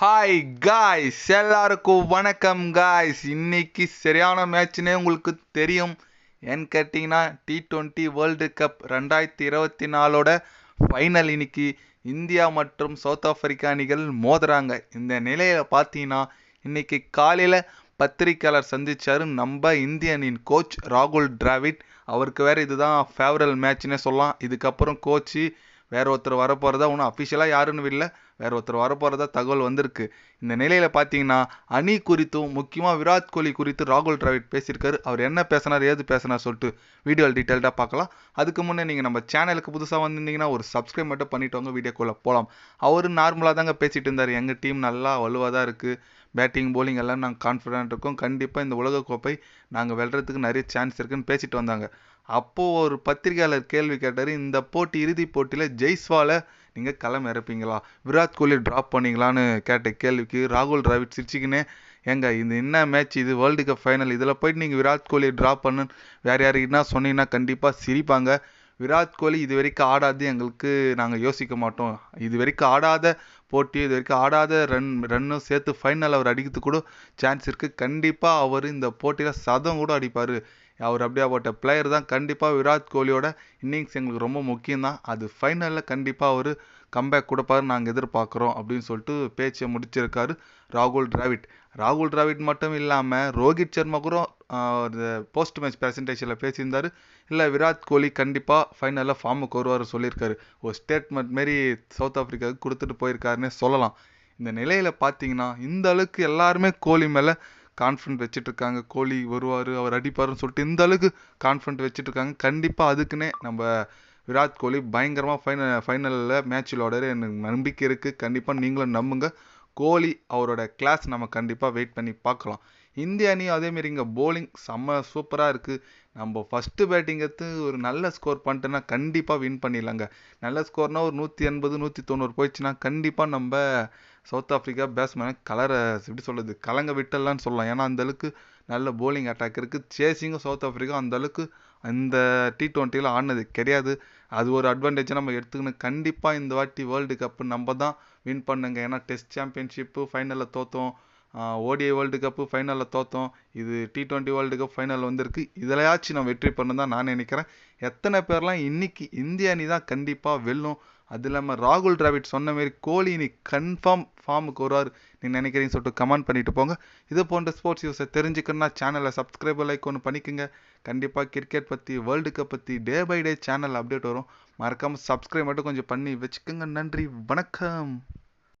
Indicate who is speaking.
Speaker 1: Hi guys எல்லாருக்கும் வணக்கம் guys இன்னைக்கு சரியான மேட்ச்னே உங்களுக்கு தெரியும். ஏன்னு கேட்டிங்கன்னா டி டுவெண்ட்டி வேர்ல்டு கப் ரெண்டாயிரத்தி இருபத்தி நாலோட ஃபைனல் இன்னைக்கு இந்தியா மற்றும் சவுத் ஆஃப்ரிக்கா அணிகள் மோதுறாங்க. இந்த நிலையில் பார்த்தீங்கன்னா இன்னைக்கு காலையில் பத்திரிக்கையாளர் சந்தித்தார் நம்ம இந்திய அணியின் கோச் ராகுல் டிராவிட். அவருக்கு வேறு இதுதான் ஃபேவரல் மேட்ச்னே சொல்லலாம். இதுக்கப்புறம் கோச்சு வேற ஒருத்தர் வரப்போகிறதா ஒன்றும் அஃபிஷியலாக யாருன்னு இல்லை. வேற ஒருத்தர் வரப்போகிறதா தகவல் வந்திருக்கு. இந்த நிலையில் பார்த்தீங்கன்னா அணி குறித்தும் முக்கியமாக விராட் கோலி குறித்து ராகுல் டிராவிட் பேசியிருக்காரு. அவர் என்ன பேசினார் ஏது பேசினார் சொல்லிட்டு வீடியோ டீட்டெயில்டாக பார்க்கலாம் அதுக்கு முன்னே நீங்கள் நம்ம சேனலுக்கு புதுசாக வந்திருந்தீங்கன்னா ஒரு சப்ஸ்கிரைப் மட்டும் பண்ணிட்டு வாங்க வீடியோக்குள்ளே போகலாம் அவர் நார்மலாக தாங்க பேசிகிட்டு இருந்தார். எங்கள் டீம் நல்லா வலுவாக தான் இருக்குது பேட்டிங் போலிங் எல்லாம் நாங்கள் கான்ஃபிடென்ட் இருக்கோம். கண்டிப்பாக இந்த உலகக்கோப்பை நாங்கள் வெல்றதுக்கு நிறைய சான்ஸ் இருக்குன்னு பேசிட்டு வந்தாங்க. அப்போது ஒரு பத்திரிகையாளர் கேள்வி கேட்டார். இந்த போட்டி இறுதிப் போட்டியில் ஜெய்ஸ்வாலை நீங்கள் களம் இறப்பீங்களா? விராட் கோலி ட்ராப் பண்ணீங்களான்னு கேட்ட கேள்விக்கு ராகுல் டிராவிட் சிரிச்சுக்கினே ஏங்க இது என்ன மேட்ச் இது? வேர்ல்டு கப் ஃபைனல் இதில் போயிட்டு நீங்கள் விராட் கோலியை ட்ராப் பண்ணு. வேறு யாருக்கிட்டனா சொன்னீங்கன்னா கண்டிப்பாக சிரிப்பாங்க. விராட் கோலி இது வரைக்கும் ஆடாது. எங்களுக்கு நாங்கள் யோசிக்க மாட்டோம். இது வரைக்கும் ஆடாத போட்டி இது வரைக்கும் ஆடாத ரன் ரன்னும் சேர்த்து ஃபைனல் அவர் அடிக்கிறதுக்கு கூட சான்ஸ் இருக்குது கண்டிப்பாக அவர் இந்த போட்டியில் சதம் கூட அடிப்பார். அவர் அப்படியாப்பட்ட பிளேயர் தான். கண்டிப்பாக விராட் கோலியோட இன்னிங்ஸ் எங்களுக்கு ரொம்ப முக்கியம் தான் அது ஃபைனலில் கண்டிப்பாக அவர் கம்பேக் கொடுப்பாரு நாங்கள் எதிர்பார்க்குறோம் அப்படின்னு சொல்லிட்டு பேச்சை முடிச்சிருக்காரு ராகுல் டிராவிட். ராகுல் டிராவிட் மட்டும் இல்லாமல் ரோஹித் சர்மா கூட போஸ்ட் மேட்ச் ப்ரெசன்டேஷனில் பேசியிருந்தார். இல்லை விராட் கோலி கண்டிப்பாக ஃபைனலில் ஃபார்முக்கு வருவார் சொல்லியிருக்காரு. ஒரு ஸ்டேட்மெண்ட் மாரி சவுத் ஆஃப்ரிக்காவுக்கு கொடுத்துட்டு போயிருக்காருன்னே சொல்லலாம். இந்த நிலையில் பார்த்தீங்கன்னா இந்த அளவுக்கு எல்லாருமே கோலி மேலே கான்ஃபிடன்ட் வச்சுட்டு இருக்காங்க கோலி வருவார் அவர் அடிப்பாருன்னு சொல்லிட்டு இந்த அளவுக்கு கான்ஃபிடன்ட் வச்சுட்டு இருக்காங்க கண்டிப்பாக அதுக்குன்னே நம்ம விராட் கோலி பயங்கரமாக ஃபைனல் ஃபைனலில் மேட்ச் விளையாடுற எனக்கு நம்பிக்கை இருக்குது கண்டிப்பாக நீங்களும் நம்புங்க. கோலி அவரோட கிளாஸ் நம்ம கண்டிப்பாக வெயிட் பண்ணி பார்க்கலாம். இந்திய அணி அதேமாரி இங்கே போலிங் செம்ம சூப்பராக இருக்குது நம்ம ஃபஸ்ட்டு பேட்டிங் எடுத்து ஒரு நல்ல ஸ்கோர் பண்ணிட்டோன்னா கண்டிப்பாக வின் பண்ணிடலாங்க. நல்ல ஸ்கோர்னால் ஒரு நூற்றி எண்பது நூற்றி தொண்ணூறு போயிடுச்சுன்னா கண்டிப்பாக நம்ம சவுத் ஆஃப்ரிக்கா பேட்ஸ்மேனை கலரை எப்படி சொல்கிறது கலங்க விட்டலான்னு சொல்லலாம். ஏன்னா அந்தளவுக்கு நல்ல போலிங் அட்டாக் இருக்குது சேசிங்கும் சவுத் ஆஃப்ரிக்கா அந்தளவுக்கு அந்த டி ட்வெண்ட்டியில் ஆடினது கிடையாது. அது ஒரு அட்வான்டேஜை நம்ம எடுத்துக்கணும். கண்டிப்பாக இந்த வாட்டி வேர்ல்டு கப்பு நம்ம தான் வின் பண்ணுங்க. ஏன்னா டெஸ்ட் சாம்பியன்ஷிப்பு ஃபைனலில் தோற்றோம் ஓடிஐ வேர்ல்டு கப்பு ஃபைனலில் தோற்றோம் இது T twenty world cup final வந்திருக்கு. இதிலையாச்சும் நம்ம வெற்றி பண்ண தான் நான் நினைக்கிறேன். எத்தனை பேர்லாம் இன்னைக்கு இந்திய அணி தான் கண்டிப்பாக வெல்லும். அது இல்லாமல் ராகுல் டிராவிட் சொன்ன மாரி கோலி நீ கன்ஃபார்ம் ஃபார்முக்கு வருவார். நீ நினைக்கிறீங்கன்னு சொல்லிட்டு கமெண்ட் பண்ணிட்டு போங்க. இது போன்ற ஸ்போர்ட்ஸ் நியூஸை தெரிஞ்சுக்கணும்னா சேனலை சப்ஸ்கிரைப் லைக் ஒன்று பண்ணிக்கோங்க. கண்டிப்பாக கிரிக்கெட் பற்றி வேர்ல்டு கப் பற்றி day by day channel update வரும். மறக்காமல் சப்ஸ்கிரைப் மட்டும் கொஞ்சம் பண்ணி வச்சுக்கோங்க. நன்றி வணக்கம்.